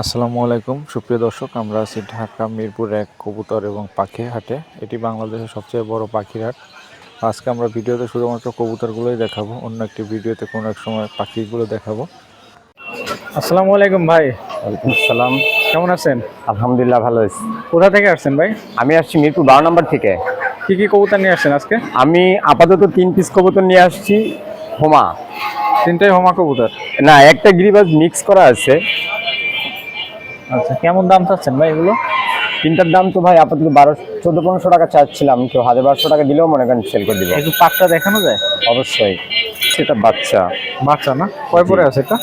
আসসালামু আলাইকুম। সুপ্রিয় দর্শক আমরা আছি ঢাকা মিরপুর এক কবুতর এবং পাখি হাটে। এটি বাংলাদেশের সবচেয়ে বড় পাখির হাট। আজকে আমরা ভিডিওতে শুধুমাত্র কবুতরগুলোই দেখাবো অন্য একটি ভিডিওতে কোনো এক সময় পাখিগুলো দেখাবো। আসসালামু আলাইকুম ভাই। ওয়ালাইকুম আসসালাম। কেমন আছেন? আলহামদুলিল্লাহ ভালো আছি। কোথা থেকে আসছেন ভাই? আমি আসছি মিরপুর বারো নম্বর থেকে। কি কি কবুতর নিয়ে আসছেন আজকে? আমি আপাতত তিন পিস কবুতর নিয়ে আসছি হোমা। তিনটাই হোমা কবুতর? না একটা গিরিবাজ মিক্স করা আছে। আচ্ছা কেমন দাম চাচ্ছেন ভাই এগুলো? তিনটার দাম তো ভাই আপাতত বারো চোদ্দ পনেরোশো টাকা চাচ্ছিলাম। কেউ হাজার বারোশো টাকা দিলেও মনে করেন সেল করে দিব। একটু পাকটা দেখানো যায়? অবশ্যই। সেটা বাচ্চা। বাচ্চা না? কয় পরে আছে এটা?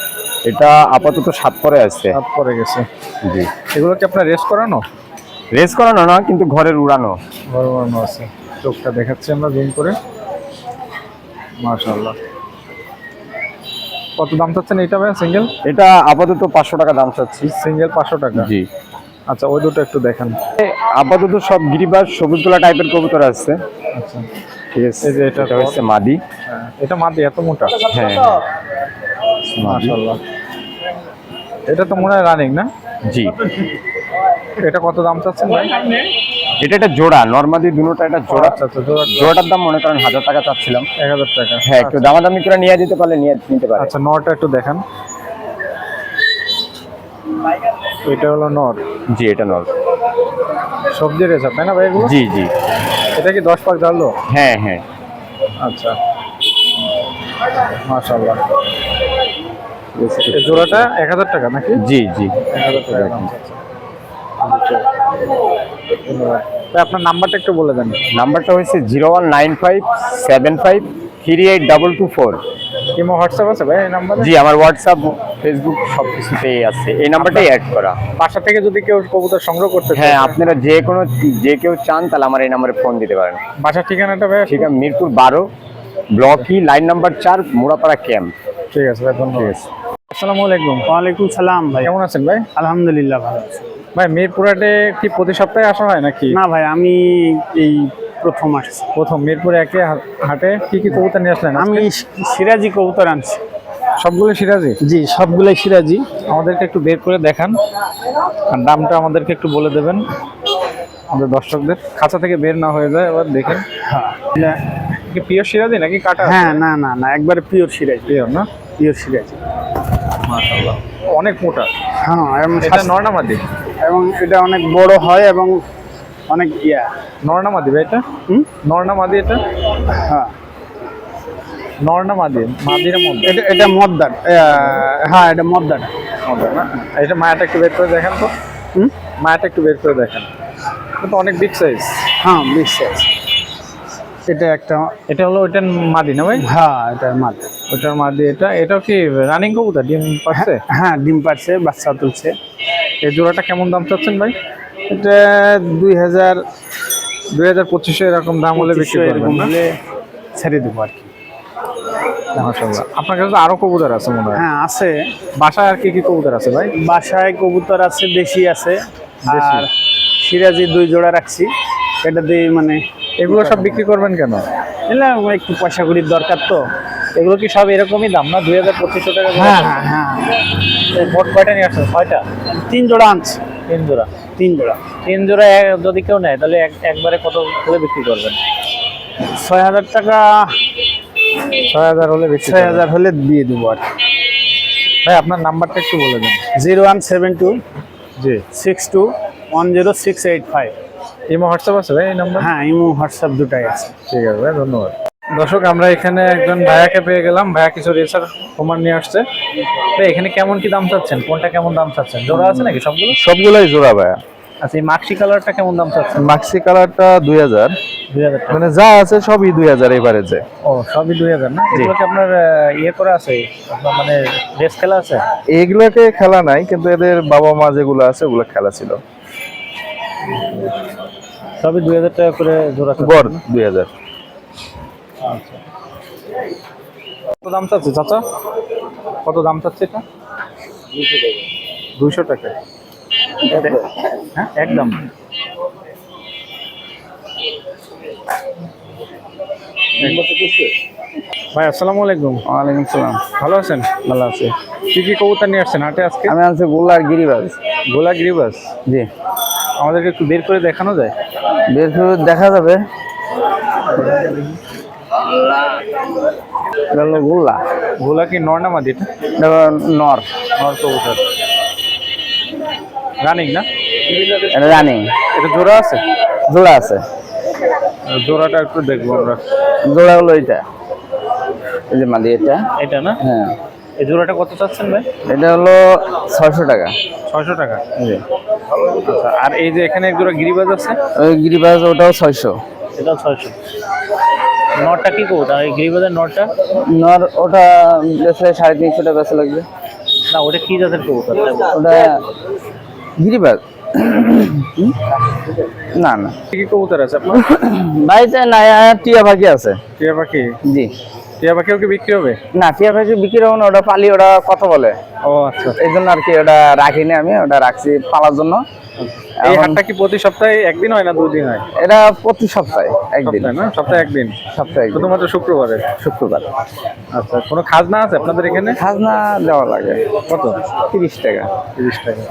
এটা আপাতত সাত পরে আছে। সাত পরে গেছে। জি। এগুলো কি আপনার রেস্ট করানো? রেস করানো না কিন্তু ঘরের উড়ানো। বড় উড়ানো আছে। চোখটা দেখাচ্ছি আমরা জুম করে। মাশাআল্লাহ। কত দাম চাচ্ছেন এটা ভাই সিঙ্গেল এটা আপাতত পাঁচশো টাকা দাম চাচ্ছি। সিঙ্গেল পাঁচশো টাকা? জি। আচ্ছা ওই দুটো একটু দেখেন। আপাতত সব গিরিবাস সবুজ গোলা টাইপের কবুতর আছে। আচ্ছা। ঠিক আছে এই যে এটা হচ্ছে মাদি। হ্যাঁ, এটা মাদি এত মোটা? হ্যাঁ। হ্যাঁ। মাশাআল্লাহ এটা তো মনে হয় রানিং না? জি। এটা কত দাম চাচ্ছেন ভাই? এটা একটা জোড়া নর্মালি দুটোটা একটা জোড়া। আচ্ছা আচ্ছা জোড়া। জোড়াটার দাম মনে করেন হাজার টাকা চাচ্ছিলাম। এক হাজার টাকা। হ্যাঁ একটু দামাদামি করে নিয়ে যেতে পারলে নিয়ে নিতে পারে আচ্ছা নটা একটু দেখান। এটা হলো নট। জি এটা নর সবজি রেসা তাই না ভাই এগুলো? জি জি। এটা কি দশ পাক ধরলো হ্যাঁ হ্যাঁ। আচ্ছা। মাশাআল্লাহ। এই জোড়াটা এক হাজার টাকা নাকি? জি জি। এক হাজার টাকা চাচ্ছে। আচ্ছা। ধন্যবাদ। আপনার নাম্বারটা একটু বলে দেন। নাম্বারটা হয়েছে zero one nine five seven five three eight double two four. কিমো WhatsApp আছে ভাই এই নাম্বারে? জি আমার হোয়াটসঅ্যাপ ফেসবুক সব কিছুতেই আছে। এই নাম্বারটাই অ্যাড করা। বাসা থেকে যদি কেউ কবুতর সংগ্রহ করতে হ্যাঁ আপনারা যে কোনো যে কেউ চান তাহলে আমার এই নাম্বারে ফোন দিতে পারেন। বাসার ঠিকানাটা ভাই ঠিক আছে মিরপুর বারো ব্লকই লাইন নাম্বার চার মোড়াপাড়া ক্যাম্প ঠিক আছে ভাই ধন্যবাদ। আসসালামু আলাইকুম। ওয়ালাইকুম সালাম ভাই। কেমন আছেন ভাই? আলহামদুলিল্লাহ ভালো আছি। ভাই মিরপুরাটে কি প্রতি সপ্তাহে আসা হয় নাকি? না ভাই আমি এই প্রথম আসছি। প্রথম মিরপুর একে হাটে কি কি কবুতর নিয়ে আসলেন আমি সিরাজি কবুতর আনছি। সবগুলো সিরাজি? জি সবগুলাই সিরাজি। আমাদেরকে একটু বের করে দেখান। আর দামটা আমাদেরকে একটু বলে দেবেন। আমাদের দর্শকদের। খাঁচা থেকে বের না হয়ে যায় এবার দেখেন। হ্যাঁ। পিওর সিরাজি নাকি কাটা? হ্যাঁ না না না একবারে পিওর সিরাজি। পিওর না? পিওর সিরাজি। মাশাআল্লাহ। অনেক মোটা। হ্যাঁ এবং এটা নর্নামাদি এবং এটা অনেক বড় হয় এবং অনেক ইয়া। নর্নামাদি ভাই এটা? হুম? নর্নামাদি এটা? হ্যাঁ। নর্নামাদি মাদির মধ্যে। এটা এটা মদ্দার। হ্যাঁ এটা মদ্দার। মধ্যে না? এটা মায়াটা একটু বের করে দেখেন তো। হুম? মায়াটা একটু বের করে দেখেন। এটা অনেক বিগ সাইজ হ্যাঁ বিশ্বাস এটা একটা এটা হলো ওইটার মাদি না ভাই? হ্যাঁ এটা মাদ্দার ওইটার মাদি এটা এটাও কি রানিং কবুতর? ডিম পাচ্ছে হ্যাঁ ডিম পারছে বাচ্চা তুলছে। এই জোড়াটা কেমন দাম চাচ্ছেন ভাই? এটা দুই হাজার দুই হাজার পঁচিশশো এরকম দাম হলে করবেন এরকম হলে ছেড়ে দেবো আর কি। আপনার কাছে আরও কবুতর আছে মনে হয়। হ্যাঁ আছে। বাসায় আর কি কি কবুতর আছে ভাই? বাসায় কবুতর আছে দেশি আছে। আর সিরাজি দুই জোড়া রাখছি। এটা দিয়ে মানে এগুলো সব বিক্রি করবেন কেন? এগুলো একটু পয়সা করির দরকার তো। এগুলো কি সব এরকমই দাম না? দুই হাজার পঁচিশশো টাকা? হ্যাঁ হ্যাঁ হ্যাঁ। এই মোট কয়টা নিয়ে আসছেন? ছয়টা? তিন জোড়া আনছি। তিন জোড়া? তিন জোড়া। তিন জোড়া যদি কেউ নেয় তাহলে এক- একবারে কত করে বিক্রি করবেন? ছয় হাজার টাকা ছয় হাজার হলে বেশি ছয় হাজার হলে দিয়ে দেবো আর ভাই আপনার নাম্বারটা একটু বলে দেন। জিরো ওয়ান সেভেন টু জি। Six two one zero six eight five. Imo WhatsApp আছে ভাই এই নাম্বার? হ্যাঁ ইমো হোয়াটসঅ্যাপ দুটাই আছে। ঠিক আছে ভাই ধন্যবাদ। দর্শক আমরা এখানে একজন ভাইয়াকে পেয়ে গেলাম। ভাইয়া কিছু রেসার প্রমাণ নিয়ে আসছে। ভাই এখানে কেমন কি দাম চাচ্ছেন? কোনটা কেমন দাম চাচ্ছেন? জোড়া আছে নাকি সবগুলো? সবগুলাই জোড়া ভাইয়া। আচ্ছা এই মাক্সি কালারটা কেমন দাম চাচ্ছেন? মাক্সি কালারটা দুই হাজার। দুই হাজার মানে যা আছে সবই দুই হাজার এবারে যে। ও সবই দুই হাজার না? এগুলো কি আপনার আহ, ইয়ে করে আছে? আপনার মানে রেস খেলা আছে? এগুলোকে খেলা নাই কিন্তু এদের বাবা মা যেগুলো আছে ওগুলো খেলা ছিল। সবই দুই হাজার টাকা করে জোড়া গড় দুই হাজার। আচ্ছা। কত দাম চাচ্ছে চাচা? কত দাম চাচ্ছে এটা? দুইশো টাকা। হ্যাঁ একদম। ভাই আসসালামু আলাইকুম। ওয়ালাইকুম সালাম। ভালো আছেন? ভালো আছে। কি কি কবুতর নিয়ে আসছেন? হাটে আজকে? আমি আছি গোলার গিরিবাস গোলা গিরিবাস জি। আমাদেরকে একটু বের করে দেখানো যায়? বের করে দেখা যাবে। হলো গোলা। কি নর না মাদি এটা? নর। নর কবুতর। রানিং না? জানি এটা জোড়া আছে? জোড়া আছে। জোড়াটা একটু দেখব আমরা। জোড়া হলো এটা। এই যে মাদি এটা। এটা না? হ্যাঁ। এই জোড়াটা কত চাচ্ছেন ভাই? এটা হলো ছয়শো টাকা। ছয়শো টাকা। জি। আচ্ছা আর এই যে এখানে এক জোড়া গিরিবাজ আছে? ওই গিরিবাজ ওটাও ছয়শো। এটাও ছয়শো। নটটা কি কবুতর এই গিরিবাজের নটটা? নর ওটা বেছে সাড়ে তিনশো টাকা বেছে লাগবে। না ওটা কি জাতের কবুতর? ওটা গিরিবাজ। না না। কি কি কবুতর আছে আপনার? বাড়িতে না টিয়া পাখি আছে। টিয়া পাখি? জি। টিয়া পাখিও কি বিক্রি হবে? না টিয়া পাখি বিক্রি হবে না ওটা পালি ওটা কথা বলে। ও আচ্ছা। এই জন্য আর কি ওটা রাখিনি আমি ওটা রাখছি পালার জন্য। এই হাটটা কি প্রতি সপ্তাহে একদিন হয় না দুই দিন হয়? এটা প্রতি সপ্তাহে একদিন। না? সপ্তাহে একদিন? সপ্তাহে শুধুমাত্র শুক্রবারে? শুক্রবার। আচ্ছা কোনো খাজনা আছে আপনাদের এখানে? খাজনা দেওয়া লাগে। কত? তিরিশ টাকা। তিরিশ টাকা।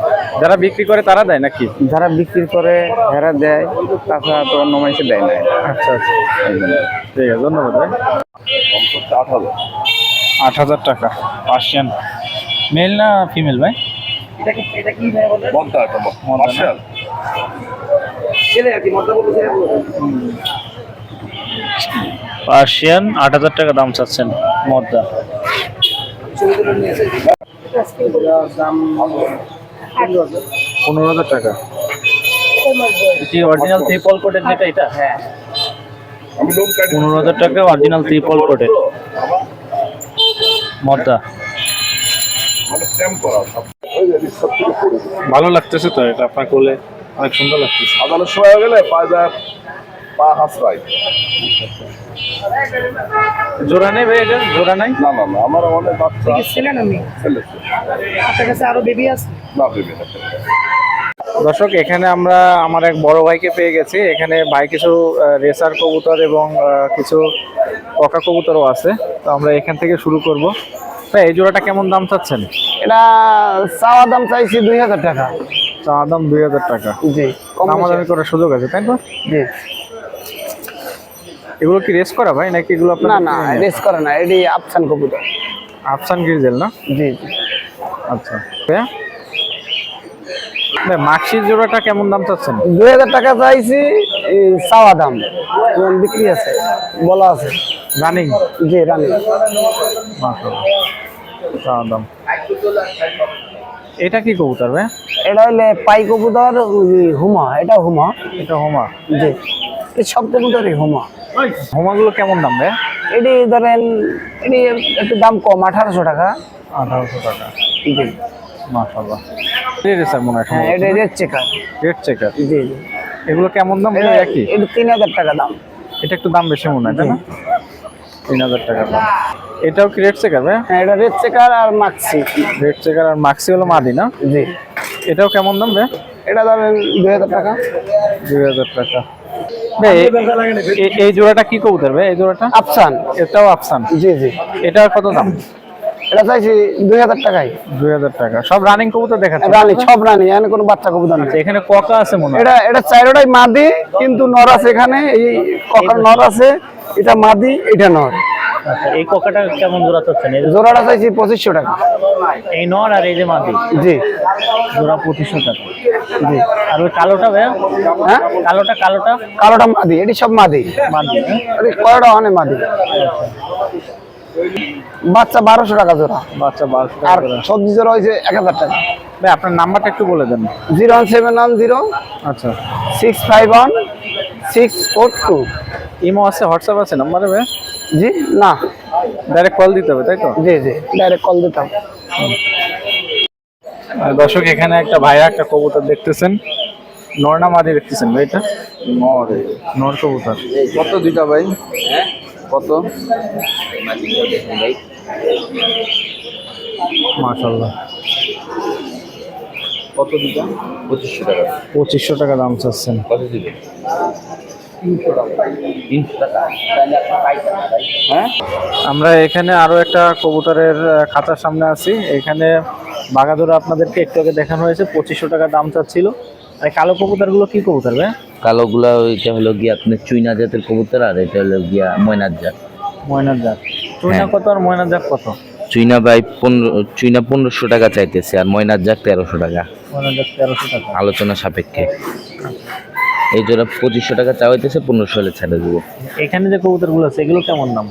যারা বিক্রি করে তারা দেয় নাকি? যারা বিক্রি করে হেরা দেয় তাছাড়া তো অন্য দেয় না আচ্ছা আচ্ছা। ঠিক আছে ধন্যবাদ ভাই। আট হাজার টাকা। পার্সিয়ান। মেল না ফিমেল ভাই? মদ্দা না? পার্সিয়ান। আট হাজার টাকা দাম চাচ্ছেন মদ্দা পনেরো হাজার টাকা। অরিজিনাল ত্রিপল কোটের যেটা এটা? হ্যাঁ। পনেরো হাজার টাকা অরিজিনাল ত্রিপল কোটের মদ্দা ভালো লাগতেছে তো এটা আপনার করলে অনেক সুন্দর লাগতেছে। আদালত সময় গেলে পায়দা পা হাসরাই জোড়া নেই ভাই এটা? জোড়া নাই? না না না আমার অনেক বাচ্চা ছিলেন আমি আপনার কাছে আরও বেবি আছে? না ভেবে না দর্শক এখানে আমরা আমার এক বড় ভাইকে পেয়ে গেছি। এখানে ভাই কিছু রেসার কবুতর এবং কিছু পকা কবুতরও আছে। তো আমরা এখান থেকে শুরু করব। ভাই এই জোড়াটা কেমন দাম চাচ্ছেন? এটা চাওয়া দাম চাইছি দুই হাজার টাকা। চা দাম দুই হাজার টাকা। জি দামাদামি করার সুযোগ আছে তাই তো? জি। এগুলো কি রেস করা ভাই নাকি এগুলো আপনার না না রেস করে না এটি আফসান কবুতর। আফসান গিরজেল না? জি জি। আচ্ছা। মাক্সির জোড়াটা কেমন দাম চাচ্ছেন? দুই হাজার টাকা চাইছি চাওয়া দাম। বিক্রি আছে? বলা আছে। রানিং? জি রানি। চা দাম। এটা কি কবুতর ভাই? এটা হইলে পাই কবুতর হুমা এটা হুমা। এটা হোমা? জি। এই সব কবুতরই হুমা। হোমাগুলো কেমন দাম ভাই? এটি ধরেন এটি একটু দাম কম আঠারোশো টাকা। আঠারোশো টাকা। জি। রেসার মনে হয় হ্যাঁ এটা রেড চেকার রেড চেকার জি জি। এগুলো কেমন দাম এটা একই? এটা তিন হাজার টাকা দাম। এটা একটু দাম বেশি মনে হয় তাই না? তিন হাজার টাকা দাম। এটাও কি রেড চেকার ভাই? হ্যাঁ এটা রেড চেকার আর মাক্সি। রেড চেকার আর মাক্সি হলো মাদি না? জি। এটাও কেমন দাম ভাই? এটা ধরেন দুই হাজার টাকা। দুই হাজার টাকা। এই জোড়াটা কি কবুতর ভাই? এই জোড়াটা? আফসান। এটাও আফসান। জি জি। এটার কত দাম? এটা চাইছি দুই হাজার টাকাই দুই হাজার টাকা। সব রানিং কবুতর দেখাচ্ছে। রানী সব রানী এখানে কোনো বাচ্চা কবুতর নেই। আচ্ছা, এখানে ককা আছে মনে এটা এটা চাইরোটাই মাদি কিন্তু নর আছে এখানে এই ককার নর আছে এটা মাদি এটা নর। আচ্ছা, এই ককাটা কেমন জোড়া চাচ্ছেন? জোড়াটা চাইছি পঁচিশশো টাকা। এই নর আর এই যে মাদি? জি। জোড়া পঁচিশশো টাকা। জি। আর ওই কালোটা ভাইয়া? হ্যাঁ? কালোটা কালোটা? কালোটা মাদি এটি সব মাদি। মাদি হ্যাঁ? কয়টা অনেক মাদি? বাচ্চা বারোশো টাকা জোড়া। বাচ্চা বারোশো আর। সবজি জোড়া হয়েছে এক হাজার টাকা। ভাই আপনার নাম্বারটা একটু বলে দেন। Zero one seven one zero আচ্ছা। Six five one six four two. Imo আছে হোয়াটসঅ্যাপ আছে নাম্বারে ভাই? জি না। ডাইরেক্ট কল দিতে হবে তাই তো? জি জি ডাইরেক্ট কল দিতাম আর দর্শক এখানে একটা ভাইয়া একটা কবুতর দেখতেছেন। নরনা মাদি দেখতেছেন ভাই এটা? নর। কবুতর। কত দুইটা ভাই? কত? মাশাল্লাহ কত পঁচিশশো টাকা। পঁচিশশো টাকা দাম চাচ্ছেন। কত দিবে আমরা এখানে আরও একটা কবুতরের খাঁচার সামনে আছি। এখানে বাগাদোরা আপনাদেরকে একটু আগে দেখানো হয়েছে পঁচিশশো টাকা দাম চাচ্ছিল। আর কালো কবুতরগুলো কি কবুতর ভাই? কালোগুলা ওইটা হলো গিয়া আপনার চুইনা জাতের কবুতর আর এটা হলো গিয়া ময়নার জাত। ময়নার জাত। চুইনা হ্যাঁ। কত আর ময়নার জাত কত? চুইনা ভাই পনেরো চুইনা পনেরোশো টাকা চাইতেছে আর ময়নার জাত তেরোশো টাকা। আলোচনা সাপেক্ষে। এই জোড়া পঁচিশশো টাকা চা হইতেছে পনেরোশো হলে ছেড়ে দেবো। এখানে যে কবুতরগুলো আছে এগুলো কেমন দাম?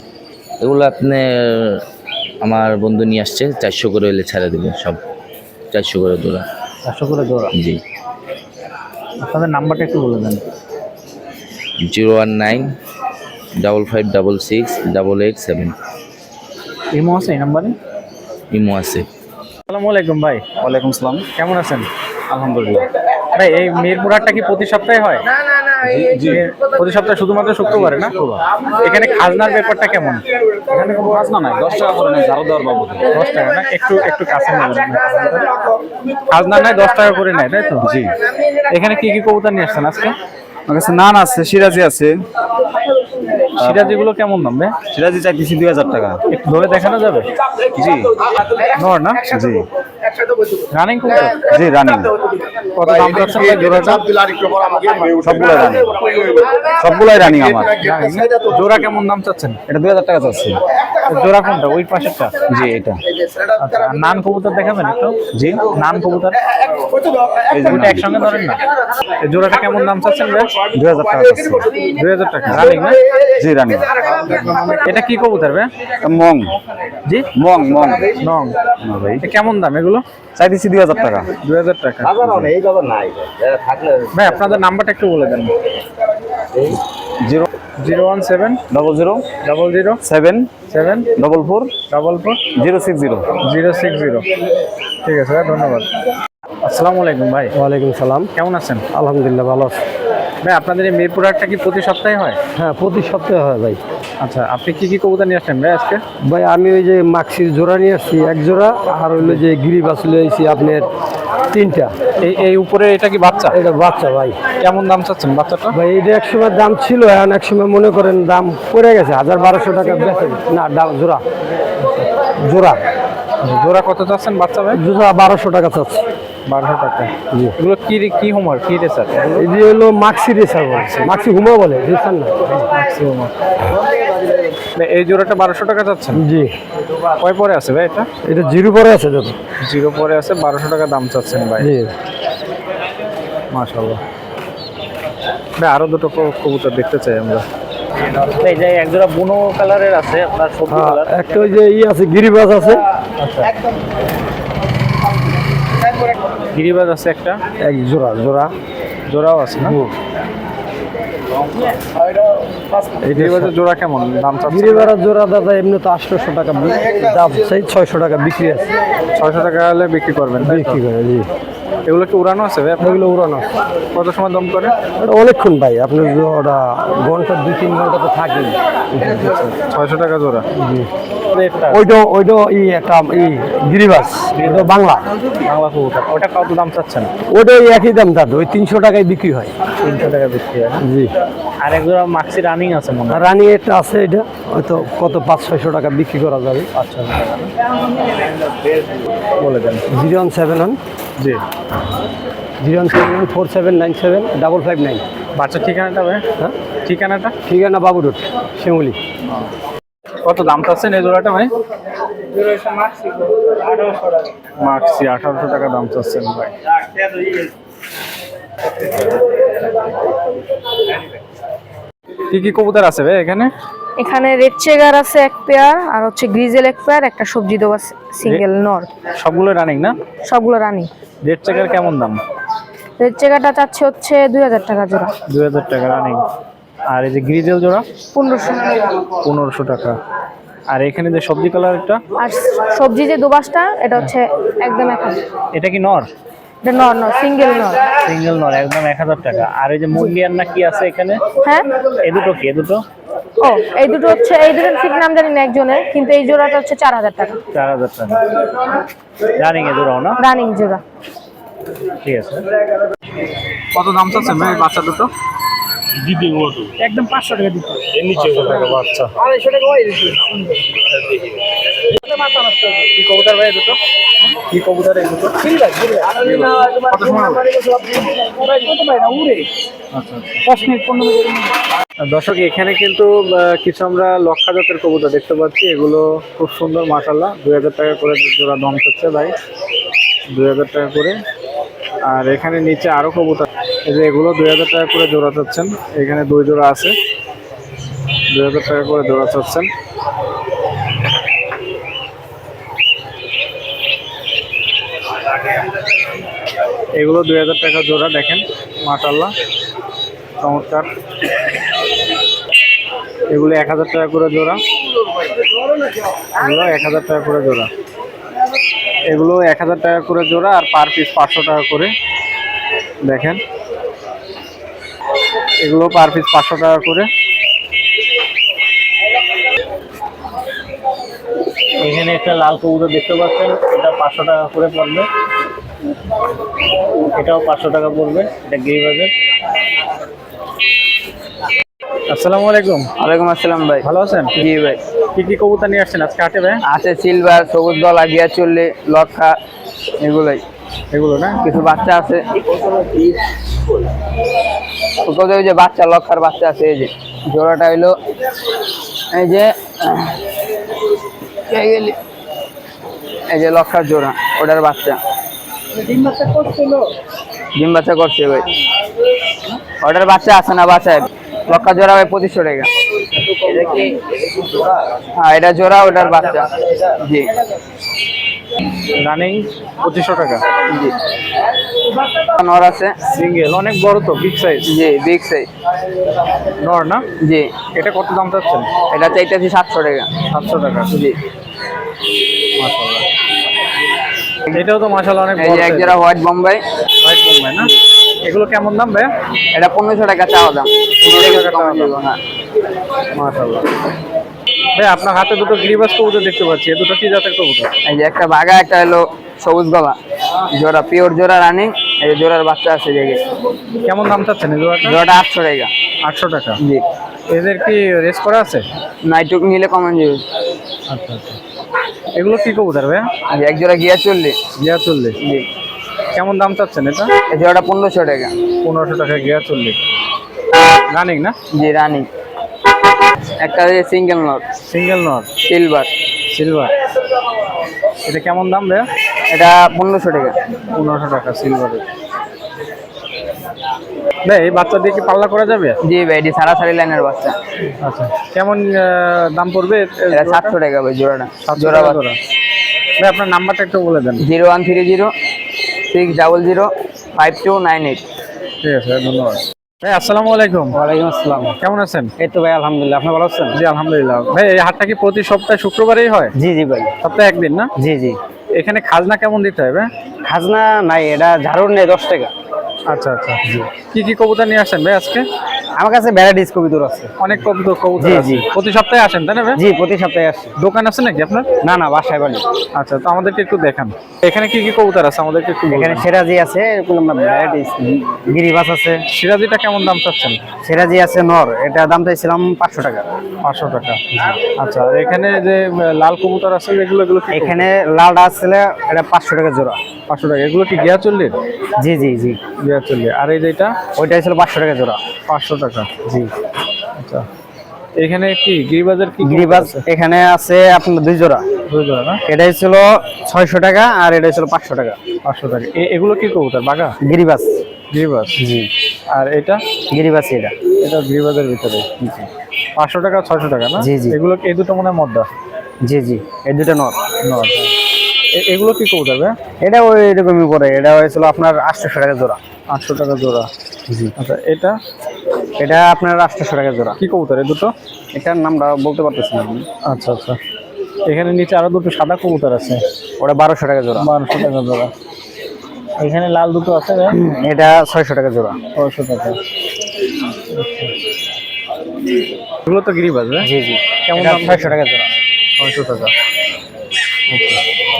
এগুলো আপনি আমার বন্ধু নিয়ে আসছে চারশো করে হলে ছেড়ে দেবে সব। চারশো করে জোড়া। চারশো করে জোড়া? জি। আপনাদের নাম্বারটা একটু বলে দেন। Zero one nine double five double six double eight seven. Imo আছে এই নাম্বারে? ইমো আছে। আসসালামু আলাইকুম ভাই। ওয়ালাইকুম সালাম। কেমন আছেন? আলহামদুলিল্লাহ। ভাই এই মিরপুর হাটটা কি প্রতি সপ্তাহে হয়? প্রতি সপ্তাহে শুধুমাত্র শুক্রবারে না? এখানে খাজনার ব্যাপারটা কেমন? এখানে কোনো কাজ না নাই দশ টাকা করে নেই ঝাড়ু দেওয়ার বাবদ। দশ টাকা না? একটু একটু কাছে নেবেন খাজনা নাই দশ টাকা করে নেয় তাই তো? জি। এখানে কি কি কবুতর নিয়ে আসছেন আজকে? আমার কাছে নান আছে সিরাজি আছে। সিরাজিগুলো কেমন দাম ভাই? সিরাজি চাইতেছি দুই হাজার টাকা। একটু ধরে দেখানো যাবে? জি। না? জি। রানিং কবুতর জি রানিং কত দাম চাচ্ছেন? জোড়াটা সবগুলাই রানিং সবগুলাই রানিং আমার। জোড়া কেমন দাম চাচ্ছেন? এটা দুই হাজার টাকা চাচ্ছি। জোড়া কোনটা? ওই পাশেরটা? জি এটা। আচ্ছা আর নান কবুতর দেখাবেন একটু? জি। নান কবুতর? একসঙ্গে ধরেন না? এই জোড়াটা কেমন দাম চাচ্ছেন ভাই? দুই হাজার টাকা চাচ্ছি। দুই হাজার টাকা। রানিং না? জি রানিং এটা কি কবুতর ভাই? মং। জি? মং মং। না ভাই। কেমন দাম এগুলো? চাইতেছি দুই হাজার টাকা। দুই হাজার টাকা। ভাই। আপনাদের নাম্বারটা একটু বলে দেন। Zero zero one seven double zero double zero seven seven double four double four zero six zero. Zero six zero. ঠিক আছে ভাই ধন্যবাদ। আসসালামু আলাইকুম ভাই। ওয়ালাইকুম সালাম। কেমন আছেন? আলহামদুলিল্লাহ ভালো আছি। ভাই আপনাদের এই মিরপুর হাটটা কি প্রতি সপ্তাহে হয়? হ্যাঁ প্রতি সপ্তাহে হয় ভাই। আচ্ছা আপনি কি কি কবুতর নিয়ে আসছেন ভাই আজকে? ভাই আমি ওই যে মাক্সির জোড়া নিয়ে আসছি এক জোড়া আর হইল যে গিরিবাস লইছি আপনার তিনটা। এই এই উপরে এটা কি বাচ্চা? এটা বাচ্চা ভাই। কেমন দাম চাচ্ছেন বাচ্চাটা? ভাই এটা এক সময় দাম ছিল এখন এক সময় মনে করেন দাম পড়ে গেছে হাজার বারোশো টাকা বেচে। না জোড়া। জোড়া। জোড়া কত চাচ্ছেন বাচ্চা ভাই? জোড়া বারোশো টাকা চাচ্ছে। বারোশো টাকা। এগুলো কি কি হোমওয়ার্ক কি রেসার? এই যে হলো মাক্সি রেসার মাক্সি ঘুমা বলে রেসার না। এই জোড়াটা বারোশো টাকা চাচ্ছেন জি। কয় পরে আছে ভাই এটা? এটা জিরো পরে আছে যত। জিরো পরে আছে বারোশো টাকা দাম চাচ্ছেন ভাই। জি। মাশাল্লাহ ভাই আরও দুটো কবুতর দেখতে চাই আমরা। এই যে এক জোড়া বুনো কালারের আছে আপনার সবুজ হ্যাঁ, কালার। একটা ওই যে ই আছে গিরিবাস আছে। গিরিবাজ আছে একটা? এক জোড়া জোড়া। জোড়াও আছে না? এই গিরিবাজের জোড়া কেমন? দাম গিরিবারের জোড়া দাদা এমনি তো আটশোশো টাকা দাম সেই ছয়শো টাকা বিক্রি আছে। ছয়শো টাকা হলে বিক্রি করবেন? বিক্রি করে জি। এগুলো কি উড়ানো আছে ভাই? এগুলো উড়ানো কত সময় দম করে? ওটা অনেকক্ষণ ভাই আপনি ওটা ঘণ্টা দুই তিন ঘণ্টা তো থাকেন ছয়শো টাকা জোড়া। ওইটা ওইটা ই একটা ই গিরিবাস ওটা বাংলা। বাংলা কবুতর। ওটা কত দাম চাচ্ছেন? ওটা ওই একই দাম দাদা ওই তিনশো টাকায় বিক্রি হয়। তিনশো টাকা বিক্রি হয় জি। আর এক জোড়া মাক্সি রানিং আছে মনে হয়? রানি একটা আছে এটা হয়তো কত পাঁচ ছয়শো টাকা বিক্রি করা যাবে। আচ্ছা বলে দেন। Zero one seven one. জি। Zero one seven one four seven nine seven double five nine. বাচ্চার ঠিকানাটা হ্যাঁ? ঠিকানাটা? ঠিকানা বাবু রোড শিমুলি কত দাম চাচ্ছেন এই জোড়াটা ভাই? মাক্সি আঠারোশো টাকা দাম চাচ্ছেন ভাই। কি কি কবুতর আছে ভাই এখানে? এখানে রেড চেগার আছে এক পেয়ার আর হচ্ছে গ্রিজেল এক পেয়ার একটা সবজি দেওয়া সিঙ্গেল নর। সবগুলো রানিং না? সবগুলো রানিং রেড চেগার কেমন দাম? রেড চেগারটা চাচ্ছে হচ্ছে দুই হাজার টাকা জোড়া। দুই হাজার টাকা রানিং আর এই যে গ্রিজেল জোড়া? পনেরোশো। পনেরোশো টাকা। আর এখানে যে সবজি কালারটা আর সবজি যে দুবাসটা এটা হচ্ছে একদম এক হাজার। এটা কি নর? এটা নর নর সিঙ্গেল নর। সিঙ্গেল নর একদম এক হাজার টাকা। আর এই যে মুন্ডিয়ান না কি আছে এখানে? হ্যাঁ? এ দুটো কি? এ দুটো? ও এই দুটো হচ্ছে এই দুটোর ঠিক নাম জানি না একজনের কিন্তু এই জোড়াটা হচ্ছে চার হাজার টাকা। চার হাজার টাকা। রানিং এ না? রানিং জোড়া। ঠিক আছে। কত দাম চাচ্ছেন ভাই বাচ্চা দুটো? একদম পাঁচশো টাকা দিতে হবে। পাঁচশো টাকা? বাচ্চা আড়াইশো টাকা হবে। কি কবুতর ভাই দুটো? কি কবুতর এই দুটো? কত কত। আচ্ছা দর্শক এখানে কিন্তু কিছু আমরা লক্ষা জাতের কবুতর দেখতে পাচ্ছি। এগুলো খুব সুন্দর মাসাল্লাহ দুই হাজার টাকা করে জোড়া দাম হচ্ছে ভাই। দুই হাজার টাকা করে। আর এখানে নিচে আরও কবুতর এই যে এগুলো দুই হাজার টাকা করে জোড়া চাচ্ছেন। এখানে দুই জোড়া আছে। দুই হাজার টাকা করে জোড়া চাচ্ছেন। এগুলো দুই হাজার টাকা জোড়া, দেখেন। মাশাল্লাহ চমৎকার। এগুলো এক হাজার টাকা করে জোড়া। এগুলো এক হাজার টাকা করে জোড়া। এগুলো এক হাজার টাকা করে জোড়া আর পার পিস পাঁচশো টাকা করে। দেখেন। এগুলো পার পিস পাঁচশো টাকা করে। এখানে একটা লাল কবুতর দেখতে পাচ্ছেন এটা পাঁচশো টাকা করে পড়বে। এটাও পাঁচশো টাকা পড়বে এটা গিরিবাজের আসসালামু আলাইকুম। ওয়ালাইকুম আসসালাম ভাই। ভালো আছেন? জি ভাই। কি কি কবুতর নিয়ে আসছেন আজকে হাটে ভাই? আছে সিলভার সবুজ গলা গিয়া চল্লি লক্ষা এগুলোই। এগুলো না? কিছু বাচ্চা আছে। কোথাও ওই যে বাচ্চা লক্ষার বাচ্চা আছে এই যে। জোড়াটা হইল এই যে এই যে লক্ষার জোড়া ওটার বাচ্চা। ডিম বাচ্চা ডিম বাচ্চা করছে ভাই। ওটার বাচ্চা আছে না বাচ্চা? লক্ষা জোড়া ভাই পঁচিশশো টাকা। হ্যাঁ এটা জোড়া ওটার বাচ্চা। জি। রানিং পঁচিশশো টাকা। জি। নর আছে। সিঙ্গেল অনেক বড় তো বিগ সাইজ জি বিগ সাইজ নর না? জি। এটা কত দাম চাচ্ছেন? এটা চাইতেছি সাতশো টাকা। সাতশো টাকা। জি। এটাও তো মাশাল্লাহ অনেক বড় এক জোড়া হোয়াইট বোম্বাই হোয়াইট বোম্বাই না? এগুলো কেমন দাম ভাই এটা পনেরোশো টাকা চাওয়া দাম। পনেরোশো টাকা চাওয়া দাম। হ্যাঁ মাশাল্লাহ ভাই আপনার হাতে দুটো গিরিবাস কবুতর দেখতে পাচ্ছি। এ দুটো কি জাতের কবুতর? এই যে একটা বাঘা একটা হলো সবুজ গলা। জোড়া পিওর জোড়া রানিং এই জোড়ার বাচ্চা আছে দেখে কেমন দাম চাচ্ছেন জোড়াটা? জোড়াটা আটশো টাকা। আটশো টাকা। জি। এদের কি রেস করা আছে? নাইটুক নিলে কমন যাবে আচ্ছা আচ্ছা। এগুলো কি কবুতর ভাই? যে এক জোড়া গিয়া চললে গিয়া চল্লিশ। জি। কেমন দাম চাচ্ছেন এটা? এই জোড়াটা পনেরোশো টাকা। পনেরোশো টাকা গিয়া চল্লিশ। রানিং না? জি রানিং। একটা single knot single knot silver silver এটা কেমন দাম ভাইয়া? এটা পনেরোশো টাকা। পনেরোশো টাকা সিলভারের ভাই এই বাচ্চা দিয়ে কি পাল্লা করা যাবে? জি ভাই এটি সারা সারি লাইনের বাচ্চা। আচ্ছা কেমন দাম পড়বে এটা সাতশো টাকা ভাই জোড়াটা। জোড়া বাচ্চা। জোড়া। ভাই আপনার নাম্বারটা একটু বলে দেন। Zero one three zero six double zero five two nine eight. ঠিক আছে ধন্যবাদ। ভাই আসসালামু আলাইকুম। ওয়ালাইকুম আসসালাম। কেমন আছেন? এই তো ভাই আলহামদুলিল্লাহ। আপনি ভালো আছেন? জি আলহামদুলিল্লাহ। ভাই এই হাটটা কি প্রতি সপ্তাহে শুক্রবারেই হয়? জি জি ভাই। সপ্তাহে একদিন না? জি জি। এখানে খাজনা কেমন দিতে হবে খাজনা নাই এটা ঝাড়ুর নেই দশ টাকা। আচ্ছা আচ্ছা। কি কি কবুতর নিয়ে আসেন ভাই আজকে? আমার কাছে ভ্যারাইটিস কবিতর আছে। অনেক কবুতর কবুতর জি। জি। প্রতি সপ্তাহে আসেন তাই না ভাই? জি প্রতি সপ্তাহে আসছি দোকান আছে নাকি আপনার? না না বাসায় বাড়ি। আচ্ছা তো আমাদেরকে একটু দেখান। এখানে কি কি কবুতর আছে? আমাদেরকে একটু এখানে সেরাজি আছে এরকম ভ্যারাইটিস গিরিবাস আছে। সিরাজিটা কেমন দাম চাচ্ছেন? সেরাজি আছে নর এটা দাম চাইছিলাম পাঁচশো টাকা। পাঁচশো টাকা। আচ্ছা এখানে যে লাল কবুতর আছে এগুলো এগুলো এখানে লালটা আসছিল এটা পাঁচশো টাকা জোড়া। পাঁচশো টাকা। এগুলো কি গিয়া চল্লিশ জি জি জি। গিয়া চল্লিশ আর এই যেটা ওইটা ছিল পাঁচশো টাকা জোড়া। পাঁচশো টাকা? জি। আচ্ছা। এখানে কি গিরিবাজার কি গিরিবাস এখানে আছে আপনার দুই জোড়া। দুই জোড়া না? এটাই ছিল ছয়শো টাকা আর এটাই ছিল পাঁচশো টাকা। পাঁচশো টাকা। এ- এগুলো কি কবুতর বাঘা? গিরিবাস গিরিবাজ? জি। আর এটা? গিরিবাস এটা। এটা গিরিবাজের ভিতরে। পাঁচশো টাকা ছয়শো টাকা না? জি, জি। এগুলো এই দুটো মনে হয় মদ্দা? জি জি। এই দুটো নর। নর। এগুলো কি কবুতর ভাই এটা ওই রকমই পড়ে এটা হয়েছিল আপনার আটশোশো টাকা জোড়া। আটশো টাকা জোড়া। জি। আচ্ছা এটা? এটা আপনার আটশোশো টাকা জোড়া। কি কবুতর এই দুটো? এটার নামটা বলতে পারতেছি না। আচ্ছা আচ্ছা। এখানে নিচে আরও দুটো সাদা কবুতর আছে। ওটা বারোশো টাকা জোড়া। বারোশো টাকা জোড়া। এখানে লাল দুটো আছে এটা ছয়শো টাকা জোড়া। ছয়শো টাকা। এগুলো তো গিরিবাজ জি জি। কেমন দাম ছয়শো টাকা জোড়া। ছয়শো টাকা।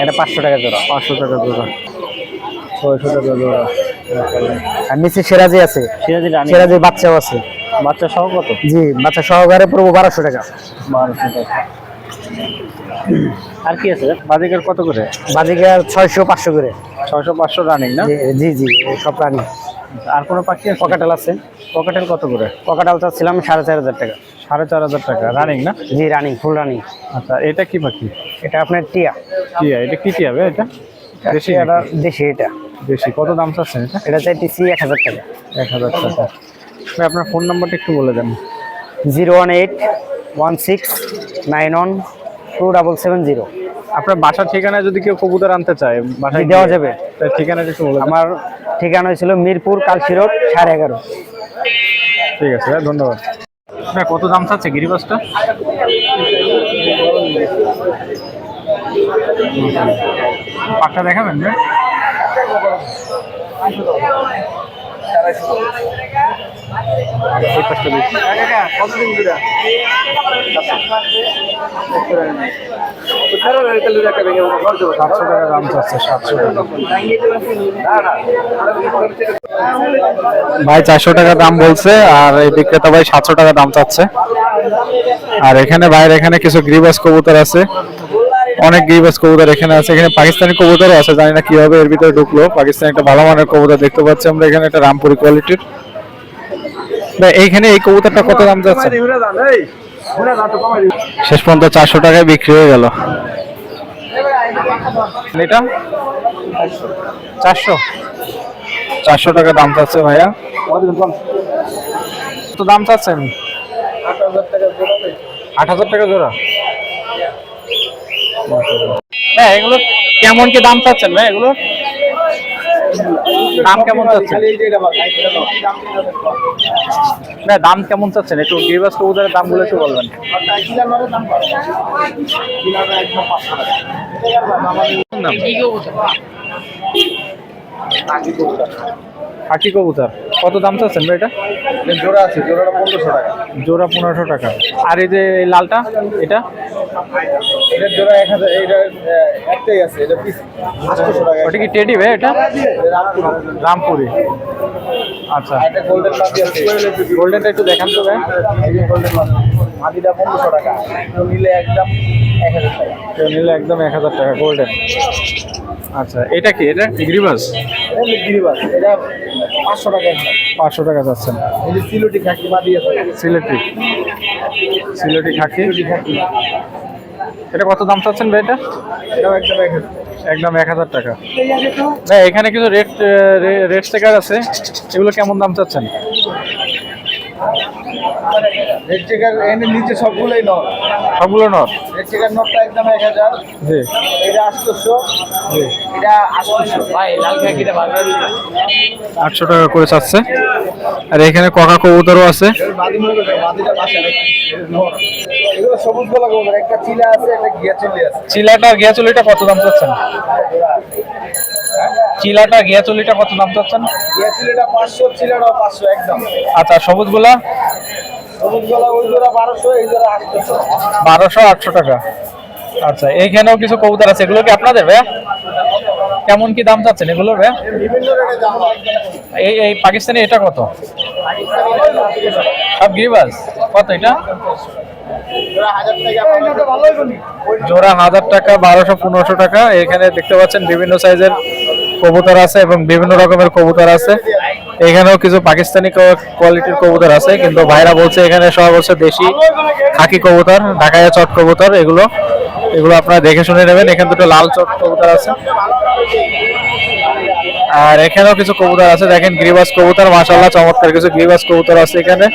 এটা পাঁচশো টাকা জোড়া। পাঁচশো টাকা জোড়া। ছয়শো টাকা জোড়া। আর নিচে সেরাজি আছে। সিরাজি রানী। সেরাজির বাচ্চাও আছে। বাচ্চা সহ কত? জি বাচ্চা সহকারে পড়ব বারোশো টাকা। বারোশো টাকা। আর কি আছে? বাজিকার কত করে? বাজিকার ছয়শো পাঁচশো করে। ছয়শো পাঁচশো রানিং না? জি জি সব প্রাণী আর কোনো পাখি পকাটাল আছে। পকেটেল কত করে? পকাটাল চাচ্ছিলাম সাড়ে চার হাজার টাকা। সাড়ে চার হাজার টাকা। রানিং না? জি রানিং ফুল রানিং। আচ্ছা এটা কি পাখি? এটা আপনার টিয়া। টিয়া এটা কি টিয়া এটা? দেশি নাকি? দেশি এটা। দেশি কত দাম চাচ্ছেন এটা? এটা চাইতেছি এক হাজার টাকা। এক হাজার টাকা। ভাই, আপনার ফোন নাম্বারটা একটু বলে দেন। Zero one eight one six nine one two double seven zero. আপনার বাসার ঠিকানায় যদি কেউ কবুতর আনতে চায় বাসায় দেওয়া যাবে। ঠিকানাটা একটু বলে আমার ঠিকানা হয়েছিল মিরপুর কালসি রোড সাড়ে এগারো। ঠিক আছে ধন্যবাদ। ভাই কত দাম চাচ্ছে গিরিবাসটা পাটটা দেখাবেন দেখি। ভাই, চারশো টাকা দাম বলছে, আর এই বিক্রেতা ভাই সাতশো টাকা দাম চাচ্ছে। আর এখানে বাইরে এখানে কিছু গ্রিবাস কবুতর আছে। অনেক গ্রিবাস কবুতর এখানে আছে। এখানে পাকিস্তানি কবুতরও আছে, জানি না কীভাবে এর ভিতরে ঢুকলো। পাকিস্তানি একটা ভালো মানের কবুতর দেখতে পাচ্ছি আমরা এখানে একটা রামপুরি কোয়ালিটির এইখানে এই কবুতরটা কত দাম যাচ্ছে? শেষ পর্যন্ত চারশো টাকায় বিক্রি হয়ে গেল। এটা? চারশো। চারশো টাকা দাম চাচ্ছে ভাইয়া। তো দাম চাচ্ছেন? আট হাজার টাকা জোড়া? হ্যাঁ এগুলো কেমন কি দাম চাচ্ছেন ভাই? এগুলো দাম কেমন চাচ্ছেন? না দাম কেমন চাচ্ছেন? একটু গিরিবাস কবুতরের দামগুলো একটু বলবেন? খাকি কবুতর। কত দাম চাচ্ছেন ভাই এটা? জোড়া আছে জোড়াটা পনেরোশো টাকা। জোড়া পনেরোশো টাকা। আর এই যে লালটা এটা? এটার জোড়া এক হাজার এটা একটাই আছে এটা পিস। আটশোশো টাকা। ওটা কি টেডি ভাই এটা? রামপুরি। আচ্ছা। একটা গোল্ডেন মাদি আছে। গোল্ডেনটা একটু দেখান তো ভাই। গোল্ডেন মাদি মাদিটা পনেরোশো টাকা। কেউ নিলে একদম এক হাজার টাকা। কেউ নিলে একদম এক হাজার টাকা গোল্ডেন আচ্ছা এটা কি? এটা গ্রিবাস গিরিবাস এটা পাঁচশো টাকা। পাঁচশো টাকা যাচ্ছেন এই যে সিলুটি খাকি মাদি আছে। সিলেটি। সিলেটি খাকি। এটা কত দাম চাচ্ছেন ভাই এটা? এটাও একদম এক হাজার টাকা। না এখানে কিছু রেট রেট স্টেকার আছে। এগুলো কেমন দাম চাচ্ছেন? রেড চেকার এনে নিচে সবগুলোই নট। সবগুলো নট? রেড চেকার নটটা একদম এক হাজার। জি। এটা আটশোশো। জি। এটা আটশোশো। ভাই লাল খাকিটা ভালো আটশো টাকা করে চাচ্ছে। আর এখানে ককা কবুতরও আছে। মাদি করবে মাদিটা পাশে রেখে নট এগুলো সবুজ গোলা গোবর একটা চিলা আছে একটা গিয়া চিলাটা গিয়াচুলিটা কত দাম চাচ্ছেন? চিলাটা গিয়া গিয়াচুলিটা কত দাম চাচ্ছেন? গিয়া চিলিটা পাঁচশো চিলাটাও পাঁচশো একদম। আচ্ছা সবুজগুলা? সবুজ গোলা ওই জোড়া বারোশো এই জোড়া আটশোশো। বারোশো আটশো টাকা। আচ্ছা এইখানেও কিছু কবুতর আছে। এগুলো কি আপনাদের ভাইয়া? কেমন কি দাম চাচ্ছেন এগুলোর ভাইয়া? দাম একদম এই এই পাকিস্তানি এটা কত? সব গিরিবাস কত এটা? জোড়া হাজার টাকা জোড়া হাজার টাকা বারোশো পনেরোশো টাকা। এখানে দেখতে পাচ্ছেন বিভিন্ন সাইজের কবুতর আছে এবং বিভিন্ন রকমের কবুতর আছে। এখানেও কিছু পাকিস্তানি কোয়ালিটির কবুতর আছে, কিন্তু ভাইরা বলছে এখানে সব হচ্ছে দেশি খাকি কবুতর ঢাকায় চট কবুতর, এগুলো এগুলো আপনারা দেখে শুনে নেবেন। এখানে দুটো লাল চট কবুতর আছে। আর এখানেও কিছু কবুতর আছে। দেখেন, গ্রিবাস কবুতর মাশাল্লাহ চমৎকার কিছু গ্রিবাস কবুতর আছে এখানে।